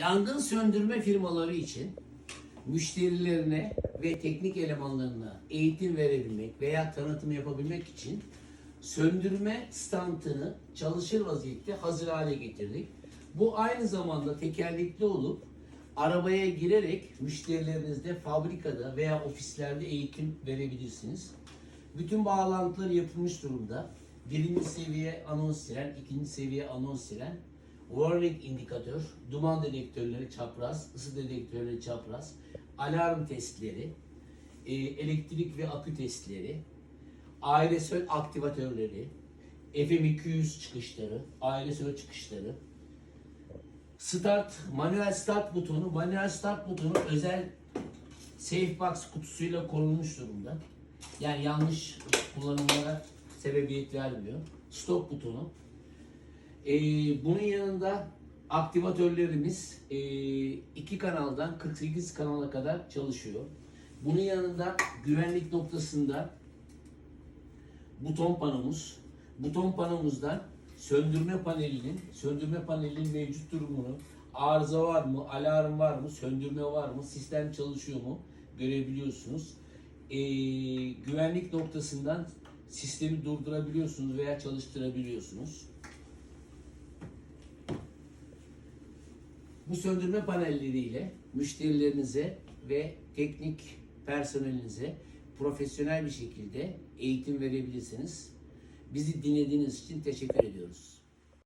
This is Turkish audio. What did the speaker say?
Yangın söndürme firmaları için müşterilerine ve teknik elemanlarına eğitim verebilmek veya tanıtım yapabilmek için söndürme standını çalışır vaziyette hazır hale getirdik. Bu aynı zamanda tekerlekli olup arabaya girerek müşterilerinizde fabrikada veya ofislerde eğitim verebilirsiniz. Bütün bağlantılar yapılmış durumda. Birinci seviye anons siren, ikinci seviye anons siren, warning indikatör, duman dedektörleri çapraz, ısı dedektörleri çapraz, alarm testleri, e, elektrik ve akü testleri, aerosol aktivatörleri, FM200 çıkışları, aerosol çıkışları, start, manuel start butonu, manuel start butonu özel Safebox kutusuyla korunmuş durumda. Yani yanlış kullanımlara sebebiyet vermiyor. Stop butonu. Ee, bunun yanında aktivatörlerimiz ee, iki kanaldan 48 kanala kadar çalışıyor. Bunun yanında güvenlik noktasında buton panomuz. Buton panomuzdan söndürme panelinin, söndürme panelinin mevcut durumunu, arıza var mı, alarm var mı, söndürme var mı, sistem çalışıyor mu görebiliyorsunuz. Ee, güvenlik noktasından sistemi durdurabiliyorsunuz veya çalıştırabiliyorsunuz. Bu söndürme panelleriyle müşterilerinize ve teknik personelinize profesyonel bir şekilde eğitim verebilirsiniz. Bizi dinlediğiniz için teşekkür ediyoruz.